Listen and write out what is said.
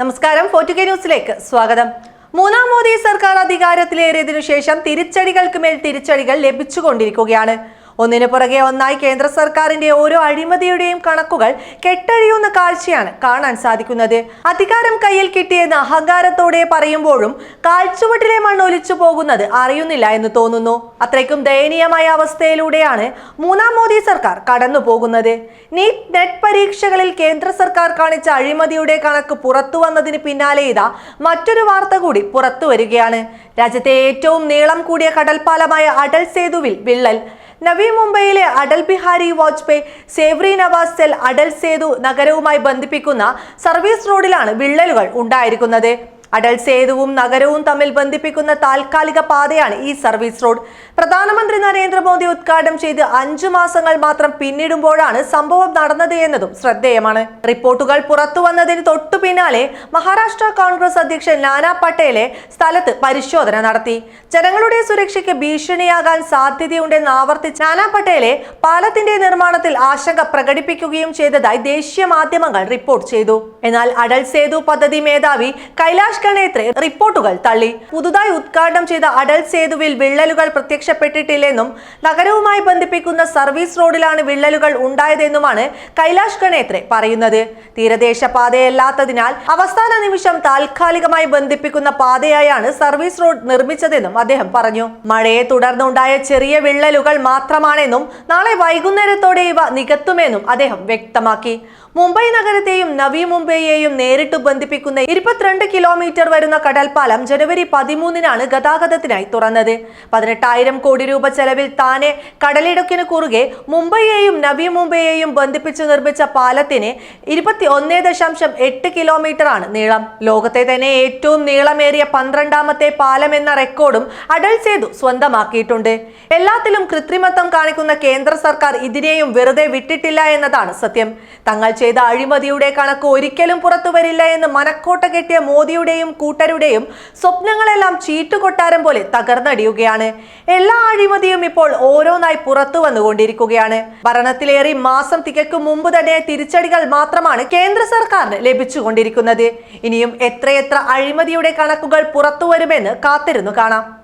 നമസ്കാരം ഫോർട്ടുകെ ന്യൂസിലേക്ക് സ്വാഗതം. മൂന്നാം മോദി സർക്കാർ അധികാരത്തിലേറിയതിനു ശേഷം തിരിച്ചടികൾക്ക് മേൽ തിരിച്ചടികൾ ലഭിച്ചുകൊണ്ടിരിക്കുകയാണ്. ഒന്നിനു പുറകെ ഒന്നായി കേന്ദ്ര സർക്കാരിന്റെ ഓരോ അഴിമതിയുടെയും കണക്കുകൾ കെട്ടഴിയുന്ന കാഴ്ചയാണ് കാണാൻ സാധിക്കുന്നത്. അധികാരം കയ്യിൽ കിട്ടിയെന്ന് അഹങ്കാരത്തോടെ പറയുമ്പോഴും കാൽച്ചുവട്ടിലെ മണ്ണ് ഒലിച്ചു പോകുന്നത് അറിയുന്നില്ല എന്ന് തോന്നുന്നു. അത്രയ്ക്കും ദയനീയമായ അവസ്ഥയിലൂടെയാണ് മൂന്നാം മോദി സർക്കാർ കടന്നു പോകുന്നത്. നീറ്റ് നെറ്റ് പരീക്ഷകളിൽ കേന്ദ്ര സർക്കാർ കാണിച്ച അഴിമതിയുടെ കണക്ക് പുറത്തു വന്നതിന് പിന്നാലെ ഇതാ മറ്റൊരു വാർത്ത കൂടി പുറത്തു വരികയാണ്. രാജ്യത്തെ ഏറ്റവും നീളം കൂടിയ കടൽപ്പാലമായ അടൽ സേതുവിൽ വിള്ളൽ. നവി മുംബൈയിലെ അടൽ ബിഹാരി വാജ്പേയി സേവ്രി നവാസ് സെൽ അടൽ സേതു നഗരവുമായി ബന്ധിപ്പിക്കുന്ന സർവീസ് റോഡിലാണ് വിള്ളലുകൾ ഉണ്ടായിരിക്കുന്നത്. അടൽ സേതുവും നഗരവും തമ്മിൽ ബന്ധിപ്പിക്കുന്ന താൽക്കാലിക പാതയാണ് ഈ സർവീസ് റോഡ്. പ്രധാനമന്ത്രി നരേന്ദ്രമോദി ഉദ്ഘാടനം ചെയ്ത് അഞ്ചു മാസങ്ങൾ മാത്രം പിന്നിടുമ്പോഴാണ് സംഭവം നടന്നത് എന്നതും ശ്രദ്ധേയമാണ്. റിപ്പോർട്ടുകൾ പുറത്തു വന്നതിന് തൊട്ടു പിന്നാലെ മഹാരാഷ്ട്ര കോൺഗ്രസ് അധ്യക്ഷൻ നാനാ പട്ടേലെ സ്ഥലത്ത് പരിശോധന നടത്തി. ജനങ്ങളുടെ സുരക്ഷയ്ക്ക് ഭീഷണിയാകാൻ സാധ്യതയുണ്ടെന്ന് ആവർത്തിച്ച് നാനാ പട്ടേലെ പാലത്തിന്റെ നിർമ്മാണത്തിൽ ആശങ്ക പ്രകടിപ്പിക്കുകയും ചെയ്തതായി ദേശീയ മാധ്യമങ്ങൾ റിപ്പോർട്ട് ചെയ്തു. എന്നാൽ അടൽ സേതു പദ്ധതി മേധാവി കൈലാഷ് ഗണേത്രെ റിപ്പോർട്ടുകൾ തള്ളി. പുതുതായി ഉദ്ഘാടനം ചെയ്ത അടൽ സേതുവിൽ വിള്ളലുകൾ പ്രത്യക്ഷപ്പെട്ടിട്ടില്ലെന്നും നഗരവുമായി ബന്ധിപ്പിക്കുന്ന സർവീസ് റോഡിലാണ് വിള്ളലുകൾ ഉണ്ടായതെന്നുമാണ് കൈലാഷ് ഗണേത്രെ പറയുന്നത്. തീരദേശ പാതയല്ലാത്തതിനാൽ അവസാന നിമിഷം താൽക്കാലികമായി ബന്ധിപ്പിക്കുന്ന പാതയായാണ് സർവീസ് റോഡ് നിർമ്മിച്ചതെന്നും അദ്ദേഹം പറഞ്ഞു. മഴയെ തുടർന്നുണ്ടായ ചെറിയ വിള്ളലുകൾ മാത്രമാണെന്നും നാളെ വൈകുന്നേരത്തോടെ ഇവ നികത്തുമെന്നും അദ്ദേഹം വ്യക്തമാക്കി. മുംബൈ നഗരത്തെയും നവി മുംബൈയെയും നേരിട്ട് ബന്ധിപ്പിക്കുന്ന ഇരുപത്തിരണ്ട് കിലോമീറ്റർ വരുന്ന കടൽപ്പാലം ജനുവരി പതിമൂന്നിനാണ് ഗതാഗതത്തിനായി തുറന്നത്. പതിനെട്ടായിരം കോടി രൂപ ചെലവിൽ താനെ കടലിടുക്കിന് കുറുകെ മുംബൈയെയും നവി മുംബൈയെയും ബന്ധിപ്പിച്ച് നിർമ്മിച്ച പാലത്തിന് ഇരുപത്തി ഒന്നേ ദശാംശം എട്ട് കിലോമീറ്റർ ആണ് നീളം. ലോകത്തെ തന്നെ ഏറ്റവും നീളമേറിയ പന്ത്രണ്ടാമത്തെ പാലം എന്ന റെക്കോർഡും അടൽ സേതു സ്വന്തമാക്കിയിട്ടുണ്ട്. എല്ലാത്തിലും കൃത്രിമത്വം കാണിക്കുന്ന കേന്ദ്ര സർക്കാർ ഇതിനെയും വെറുതെ വിട്ടിട്ടില്ല എന്നതാണ് സത്യം. തങ്ങൾ ചെയ്ത അഴിമതിയുടെ കണക്ക് ഒരിക്കലും പുറത്തുവരില്ല എന്ന് മനക്കോട്ട കെട്ടിയ മോദിയുടെയും കൂട്ടരുടെയും സ്വപ്നങ്ങളെല്ലാം ചീട്ടുകൊട്ടാരം പോലെ തകർന്നടിയുകയാണ്. എല്ലാ അഴിമതിയും ഇപ്പോൾ ഓരോന്നായി പുറത്തു വന്നുകൊണ്ടിരിക്കുകയാണ്. ഭരണത്തിലേറി മാസം തികക്കും മുമ്പ് തന്നെ തിരിച്ചടികൾ മാത്രമാണ് കേന്ദ്ര സർക്കാരിന് ലഭിച്ചുകൊണ്ടിരിക്കുന്നത്. ഇനിയും എത്രയെത്ര അഴിമതിയുടെ കണക്കുകൾ പുറത്തുവരുമെന്ന് കാത്തിരുന്നു കാണാം.